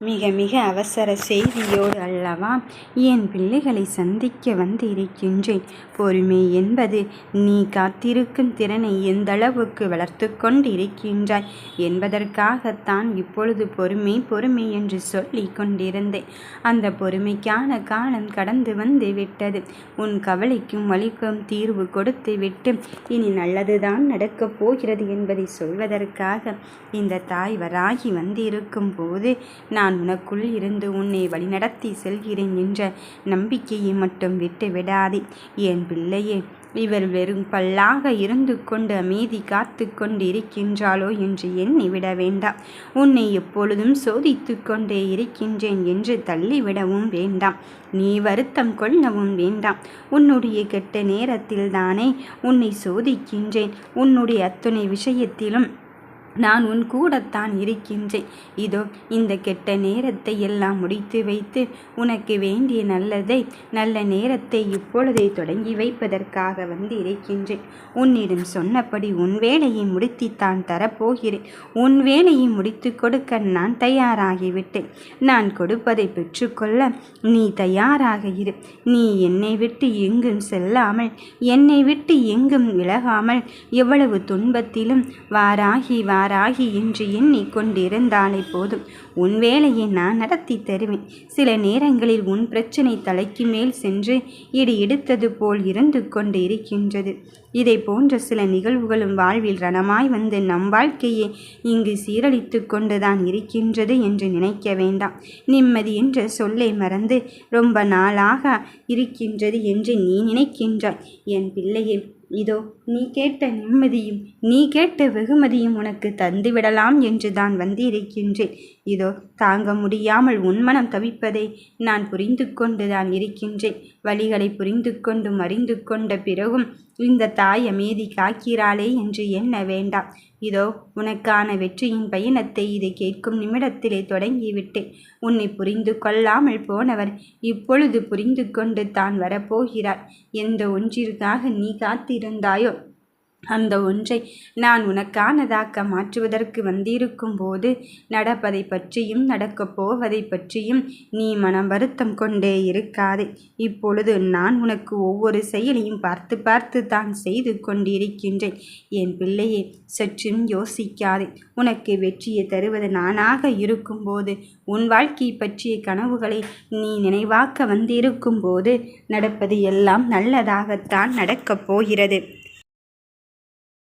மிக மிக அவசர செய்தியோடு அல்லவா என் பிள்ளைகளை சந்திக்க வந்து இருக்கின்றேன் பொறுமை என்பது நீ காத்திருக்கும் திறனை எந்தளவுக்கு வளர்த்து கொண்டு இருக்கின்றாய் என்பதற்காகத்தான் இப்பொழுது பொறுமை பொறுமை என்று சொல்லி கொண்டிருந்தேன். அந்த பொறுமைக்கான காலம் கடந்து வந்து விட்டது. உன் கவலைக்கும் வலிக்கும் தீர்வு கொடுத்து விட்டு இனி நல்லதுதான் நடக்கப் போகிறது என்பதை சொல்வதற்காக இந்த தாய் வராகி வந்திருக்கும் போது நான் நான் உனக்குள் இருந்து உன்னை வழிநடத்தி செல்கிறேன் என்ற நம்பிக்கையை மட்டும் விட்டு விடாதே என் பிள்ளையே இவர் வெறும் பல்லாக இருந்து கொண்டு அமைதி காத்து கொண்டு இருக்கின்றாளோ என்று எண்ணி விட வேண்டாம். உன்னை எப்பொழுதும் சோதித்து கொண்டே இருக்கின்றேன் என்று தள்ளிவிடவும் வேண்டாம். நீ வருத்தம் கொள்ளவும் வேண்டாம். உன்னுடைய கெட்ட நேரத்தில் தானே உன்னை சோதிக்கின்றேன். உன்னுடைய அத்துணை விஷயத்திலும் நான் உன் கூடத்தான் இருக்கின்றேன். இதோ இந்த கெட்ட நேரத்தை எல்லாம் முடித்து வைத்து உனக்கு வேண்டிய நல்லதை நல்ல நேரத்தை இப்பொழுதே தொடங்கி வைப்பதற்காக வந்து இருக்கின்றேன். உன்னிடம் சொன்னபடி உன் வேலையை முடித்துத்தான் தரப்போகிறேன். உன் வேலையை முடித்து கொடுக்க நான் தயாராகிவிட்டேன். நான் கொடுப்பதை பெற்றுக்கொள்ள நீ தயாராக இரு. நீ என்னை விட்டு எங்கும் செல்லாமல் என்னை விட்டு எங்கும் விலகாமல் எவ்வளவு துன்பத்திலும் வாராகி வார தயாராகி என்று எண்ணி கொண்டிருந்தாலே போதும். உன் வேலையை நான் நடத்தி தருவேன். சில நேரங்களில் உன் பிரச்சனை தலைக்கு மேல் சென்று இடி எடுத்தது போல் இருந்து கொண்டு இருக்கின்றது இதை போன்ற சில நிகழ்வுகளும் வாழ்வில் ரணமாய் வந்து நம் வாழ்க்கையை இங்கு சீரழித்து கொண்டுதான் இருக்கின்றது என்று நினைக்க வேண்டாம். நிம்மதி என்ற சொல்லை மறந்து ரொம்ப நாளாக இருக்கின்றது என்று நீ நினைக்கின்றாய். என் பிள்ளையை இதோ நீ கேட்ட நிம்மதியும் நீ கேட்ட வெகுமதியும் உனக்கு தந்துவிடலாம் என்று தான் வந்திருக்கின்றேன். இதோ தாங்க முடியாமல் உன்மனம் தவிப்பதை நான் புரிந்து கொண்டுதான் இருக்கின்றேன். வழிகளை புரிந்து கொண்டும் அறிந்து கொண்ட பிறகும் இந்த தாய் அமைதி காக்கிறாளே என்று எண்ண வேண்டாம். இதோ உனக்கான வெற்றியின் பயணத்தை இதை கேட்கும் நிமிடத்திலே தொடங்கிவிட்டேன். உன்னை புரிந்து கொள்ளாமல் போனவர் இப்பொழுது புரிந்து கொண்டு தான் வரப்போகிறார். எந்த ஒன்றிற்காக நீ காத்திருந்தாயோ அந்த ஒன்றை நான் உனக்கானதாக்க மாற்றுவதற்கு வந்திருக்கும் போது நடப்பதை பற்றியும் நடக்கப் போவதை பற்றியும் நீ மனம் வருத்தம் கொண்டே இருக்காதே. இப்பொழுது நான் உனக்கு ஒவ்வொரு செயலையும் பார்த்து பார்த்து தான் செய்து கொண்டிருக்கின்றேன். என் பிள்ளையே சற்றும் யோசிக்காதே. உனக்கு வெற்றியை தருவது நானாக இருக்கும்போது உன் வாழ்க்கை பற்றிய கனவுகளை நீ நினைவாக்க வந்திருக்கும் போது நடப்பது எல்லாம் நல்லதாகத்தான் நடக்கப் போகிறது.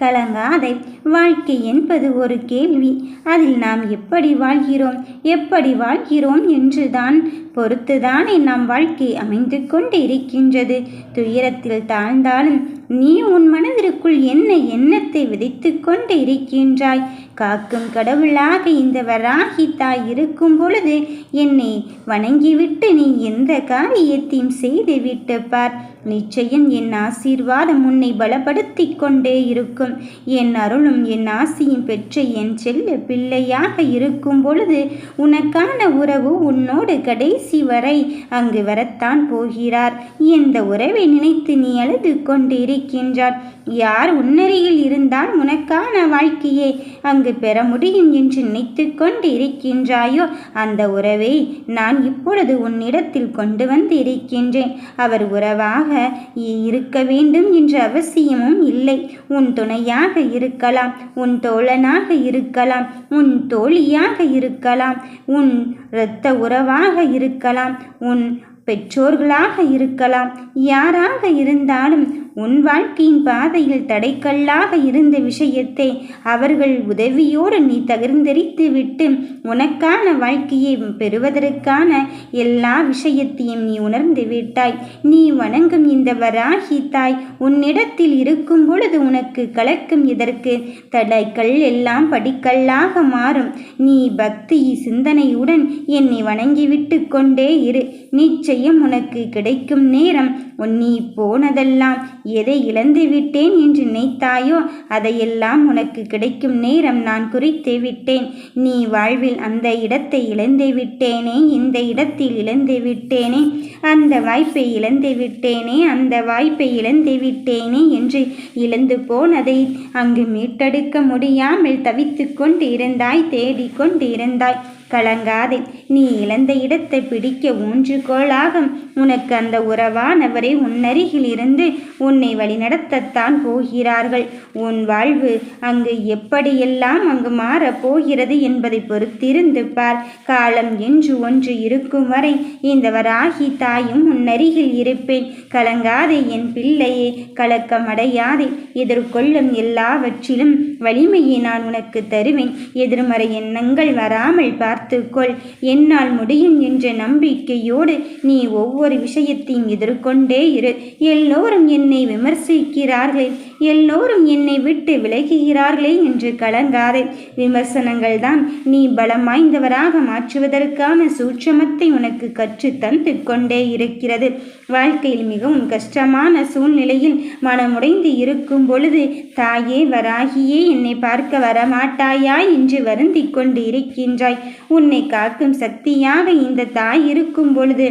கலங்காதை. வாழ்க்கை என்பது ஒரு கேள்வி. அதில் நாம் எப்படி வாழ்கிறோம்? எப்படி வாழ்கிறோம் என்றுதான் பொறுத்துதானே நம் வாழ்க்கை அமைந்து கொண்டு இருக்கின்றது. துயரத்தில் தாழ்ந்தாலும் நீ உன் மனதிற்குள் என்ன எண்ணத்தை விதைத்து கொண்டு இருக்கின்றாய்? காக்கும் கடவுளாக இந்த வராகி தாய் இருக்கும் பொழுது என்னை வணங்கிவிட்டு நீ எந்த காரியத்தையும் செய்து விட்டு பார். நிச்சயம் என் ஆசீர்வாதம் உன்னை பலப்படுத்தி கொண்டே இருக்கும். என் அருளும் என் ஆசியும் பெற்ற என் செல்ல பிள்ளையாக இருக்கும் பொழுது உனக்கான உறவு உன்னோடு கடைசி வரை அங்கு வரத்தான் போகிறார். இந்த உறவை நினைத்து நீ அழுது கொண்டிருக்கின்றார் யார் உன்னருகில் இருந்தால் உனக்கான வாழ்க்கையே அங்கு பெற முடியும் என்று நினைத்து கொண்டு இருக்கின்றாயோ அந்த உறவை நான் இப்பொழுது உன்னிடத்தில் கொண்டு வந்து இருக்கின்றேன் அவர் உறவாக இருக்க வேண்டும் என்ற அவசியமும் இல்லை. உன் துணையாக இருக்கலாம் உன் தோழனாக இருக்கலாம் உன் தோழியாக இருக்கலாம் உன் இரத்த உறவாக இருக்கலாம் உன் பெற்றோர்களாக இருக்கலாம் யாராக இருந்தாலும் உன் வாழ்க்கையின் பாதையில் தடைக்கல்லாக இருந்த விஷயத்தை அவர்கள் உதவியோடு நீ தகர்ந்தெறித்து விட்டு உனக்கான வாழ்க்கையை பெறுவதற்கான எல்லா விஷயத்தையும் நீ உணர்ந்து விட்டாய். நீ வணங்கும் இந்த வராகி தாய் உன்னிடத்தில் இருக்கும் பொழுது உனக்கு கலக்கும் இதற்கு தடைக்கல் எல்லாம் படிக்கல்லாக மாறும். நீ பக்தி சிந்தனையுடன் என்னை வணங்கிவிட்டு கொண்டே இரு. நிச்சயம் உனக்கு கிடைக்கும் நேரம் உன் நீ போனதெல்லாம் எதை இழந்து விட்டேன் என்று நினைத்தாயோ அதையெல்லாம் உனக்கு கிடைக்கும் நேரம் நான் குறித்து விட்டேன். நீ வாழ்வில் அந்த இடத்தை இழந்து விட்டேனே இந்த இடத்தில் இழந்து விட்டேனே அந்த வாய்ப்பை இழந்து விட்டேனே அந்த வாய்ப்பை இழந்து விட்டேனே என்று இழந்து போனதை அங்கு மீட்டெடுக்க முடியாமல் தவித்து கொண்டு இருந்தாய் தேடிக்கொண்டு இருந்தாய். கலங்காதே. நீ இழந்த இடத்தை பிடிக்க ஊன்றுகோளாகும் உனக்கு அந்த உறவானவரை உன்னருகில் இருந்து உன்னை வழிநடத்தத்தான் போகிறார்கள். உன் வாழ்வு அங்கு எப்படியெல்லாம் அங்கு மாறப் போகிறது என்பதை பொறுத்திருந்து பார். காலம் என்று ஒன்று இருக்கும் வரை இந்த வராகி தாயும் உன்னருகில் இருப்பேன். கலங்காதே என் பிள்ளையே கலக்கமடையாதே எதிர்கொள்ளும் எல்லாவற்றிலும் வலிமையை நான் உனக்கு தருவேன். எதிர்மறை எண்ணங்கள் வராமல் பார்த்துக்கொள். என்னால் முடியும் என்ற நம்பிக்கையோடு நீ ஒவ்வொரு விஷயத்தையும் எதிர்கொண்டே இரு. எல்லோரும் என்னை விமர்சிக்கிறார்களே. எல்லோரும் என்னை விட்டு விலகுகிறார்களே என்று கலங்காதே. விமர்சனங்கள் தான் நீ பலம் வாய்ந்தவராக மாற்றுவதற்கான சூட்சமத்தை உனக்கு கற்று தந்து கொண்டே இருக்கிறது. வாழ்க்கையில் மிகவும் கஷ்டமான சூழ்நிலையில் மனமுடைந்து இருக்கும் பொழுது தாயே வராகியே என்னை பார்க்க வரமாட்டாயா? என்று வருந்திக் கொண்டு இருக்கின்றாய் உன்னை காக்கும் சக்தியாக இந்த தாய் இருக்கும் பொழுது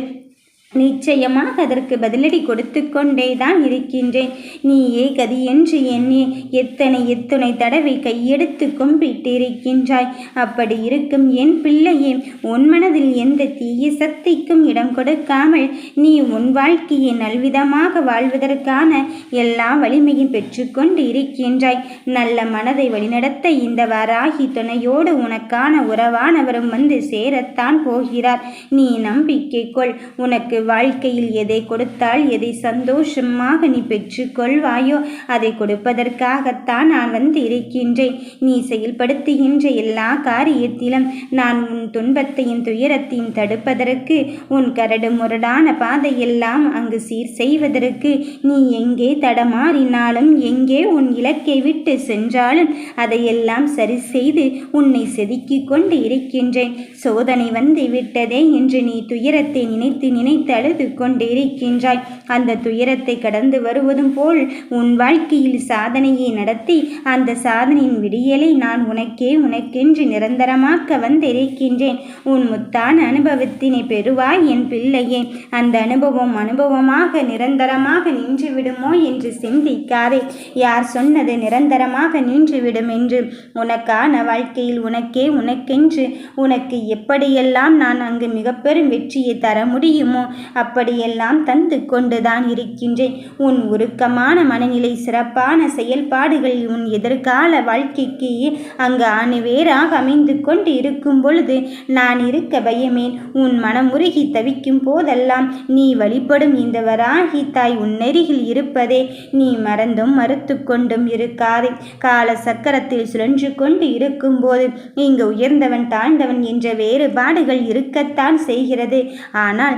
நிச்சயமாக அதற்கு பதிலடி கொடுத்து கொண்டே தான் இருக்கின்றேன். நீயே கதி என்று எண்ணி எத்தனை எத்தனை தடவை கையெடுத்து கும்பிட்டிருக்கின்றாய்? அப்படி இருக்கும் என் பிள்ளையே உன் மனதில் எந்த தீய சக்திக்கும் இடம் கொடுக்காமல் நீ உன் வாழ்க்கையை நல்விதமாக வாழ்வதற்கான எல்லா வலிமையும் பெற்றுக்கொண்டு இருக்கின்றாய். நல்ல மனதை வழிநடத்த இந்த வராகி துணையோடு உனக்கான உறவானவரும் வந்து சேரத்தான் போகிறார். நீ நம்பிக்கை கொள் உனக்கு வாழ்க்கையில் எதை கொடுத்தால் எதை சந்தோஷமாக நீ பெற்றுக்கொள்வாயோ அதை கொடுப்பதற்காகத்தான் நான் வந்து இருக்கின்றேன். நீ செயல்படுத்துகின்ற எல்லா காரியத்திலும் நான் உன் துன்பத்தையும் துயரத்தையும் தடுப்பதற்கு உன் கரடு முரடான பாதையெல்லாம் அங்கு சீர் செய்வதற்கு நீ எங்கே தடமாறினாலும் எங்கே உன் இலக்கை விட்டு சென்றாலும் அதையெல்லாம் சரி செய்து உன்னை செதுக்கிக் கொண்டு இருக்கின்றேன். சோதனை வந்து விட்டதே என்று நீ துயரத்தை நினைத்து நினைத்து தழுது கொண்டிருக்கின்றாய் அந்த துயரத்தை கடந்து வருவதும் போல் உன் வாழ்க்கையில் சாதனையை நடத்தி அந்த சாதனையின் விடியலை நான் உனக்கே உனக்கென்று நிரந்தரமாக்க வந்திருக்கின்றேன். உன் முத்தான அனுபவத்தினை பெறுவாய் என் பிள்ளையே. அந்த அனுபவம் அனுபவமாக நிரந்தரமாக நின்றுவிடுமோ என்று சிந்திக்காதே. யார் சொன்னது நிரந்தரமாக நின்றுவிடும் என்று? உனக்கான வாழ்க்கையில் உனக்கே உனக்கென்று. உனக்கு எப்படியெல்லாம் நான் அங்கு மிக பெரும் வெற்றியை தர முடியுமோ அப்படியெல்லாம் தந்து கொண்டுதான் இருக்கின்றேன். உன் உருக்கமான மனநிலை சிறப்பான செயல்பாடுகள் உன் எதிர்கால வாழ்க்கைக்கு அங்கு அணுவேராக அமைந்து கொண்டு இருக்கும் பொழுது நான் இருக்க பயமேன். உன் மனம் உருகி தவிக்கும் போதெல்லாம் நீ வழிபடும் இந்த வராகி தாய் உன்னருகில் இருப்பதே. நீ மறந்தும் மறுத்து கொண்டும் இருக்காதே. கால சக்கரத்தில் சுழன்று கொண்டு இருக்கும்போது இங்கு உயர்ந்தவன் தாழ்ந்தவன் என்ற வேறுபாடுகள் இருக்கத்தான் செய்கிறது. ஆனால்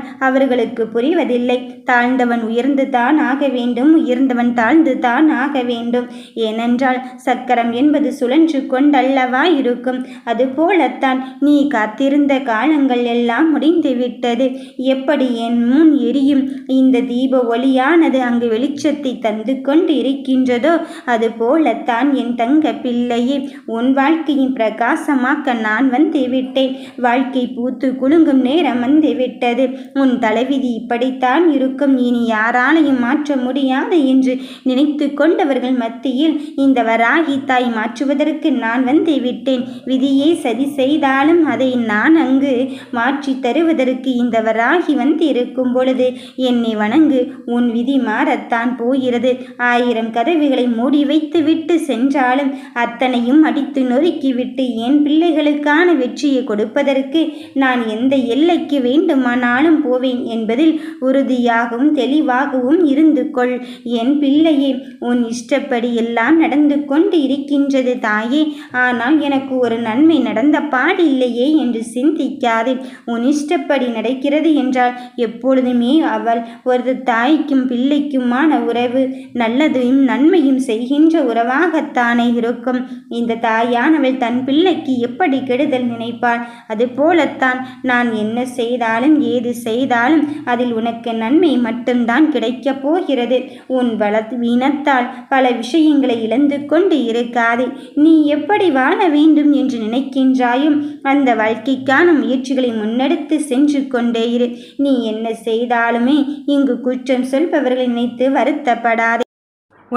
அவர்களுக்கு புரிவதில்லை. தாழ்ந்தவன் உயர்ந்து தான் ஆக வேண்டும். உயர்ந்தவன் தாழ்ந்து தான் ஆக வேண்டும். ஏனென்றால் சக்கரம் என்பது சுழன்று கொண்டல்லவா இருக்கும். அதுபோலத்தான் நீ காத்திருந்த காலங்கள் எல்லாம் முடிந்துவிட்டது எப்படி என் முன் எரியும்? இந்த தீப ஒளியானது அங்கு வெளிச்சத்தை தந்து கொண்டு இருக்கின்றதோ? அதுபோலத்தான் என் தங்க பிள்ளையே உன் வாழ்க்கையின் பிரகாசமாக்க நான் வந்து விட்டேன். வாழ்க்கை பூத்து குலுங்கும் நேரம் வந்து விட்டது. உன் தலைவிதி இப்படித்தான் இருக்கும். இனி யாராலையும் மாற்ற முடியாது என்று நினைத்து கொண்டவர்கள் மத்தியில் இந்த வராகி தாய் மாற்றுவதற்கு நான் வந்து விட்டேன். விதியை சதி செய்தாலும் அதை நான் அங்கு மாற்றி தருவதற்கு இந்த வராகி வந்து இருக்கும் பொழுது என்னை வணங்கு. உன் விதி மாறத்தான் போகிறது. ஆயிரம் கதவுகளை மூடி வைத்து விட்டு சென்றாலும் அத்தனையும் அடித்து நொறுக்கிவிட்டு என் பிள்ளைகளுக்கான வெற்றியை கொடுப்பதற்கு நான் எந்த எல்லைக்கு வேண்டுமானாலும் போவேன். என்பதில் உறுதியாகவும் தெளிவாகவும் இருந்து கொள் என் பிள்ளையே உன் இஷ்டப்படி எல்லாம் நடந்து கொண்டு இருக்கின்றது தாயே. ஆனால் எனக்கு ஒரு நன்மை நடந்த பாடில்லையே என்று சிந்திக்காதே. உன் இஷ்டப்படி நடக்கிறது என்றால் எப்பொழுதுமே அவள் ஒரு தாய்க்கும் பிள்ளைக்குமான உறவு நல்லதையும் நன்மையும் செய்கின்ற உறவாகத்தானே இருக்கும். இந்த தாயானவள் தன் பிள்ளைக்கு எப்படி கெடுதல் நினைப்பாள்? அதுபோலத்தான் நான் என்ன செய்தாலும் ஏது செய்தாலும் அதில் உனக்கு நன்மை மட்டும்தான் கிடைக்கப் போகிறது. உன் பலவீனத்தால் பல விஷயங்களை இழந்து கொண்டு இருக்காதே. நீ எப்படி வாழ வேண்டும் என்று நினைக்கின்றாயும் அந்த வாழ்க்கைக்கான முயற்சிகளை முன்னெடுத்து சென்று கொண்டே இரு. நீ என்ன செய்தாலுமே இங்கு குற்றம் சொல்பவர்களை நினைத்து வருத்தப்படாதே.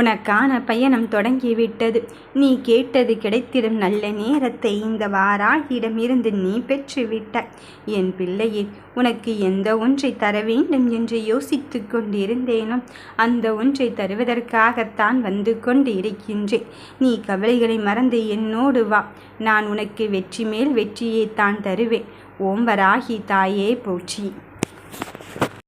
உனக்கான பயணம் தொடங்கிவிட்டது. நீ கேட்டது கிடைத்திடும் நல்ல நேரத்தை இந்த வாராகியிடமிருந்து நீ பெற்றுவிட்டாய். என் பிள்ளையே உனக்கு எந்த ஒன்றை தர வேண்டும் என்று யோசித்து கொண்டிருந்தேனோ அந்த ஒன்றை தருவதற்காகத்தான் வந்து கொண்டு இருக்கின்றேன். நீ கவலைகளை மறந்து என்னோடு வா. நான் உனக்கு வெற்றி மேல் வெற்றியை தான் தருவேன் ஓம்பராகி தாயே போற்றி.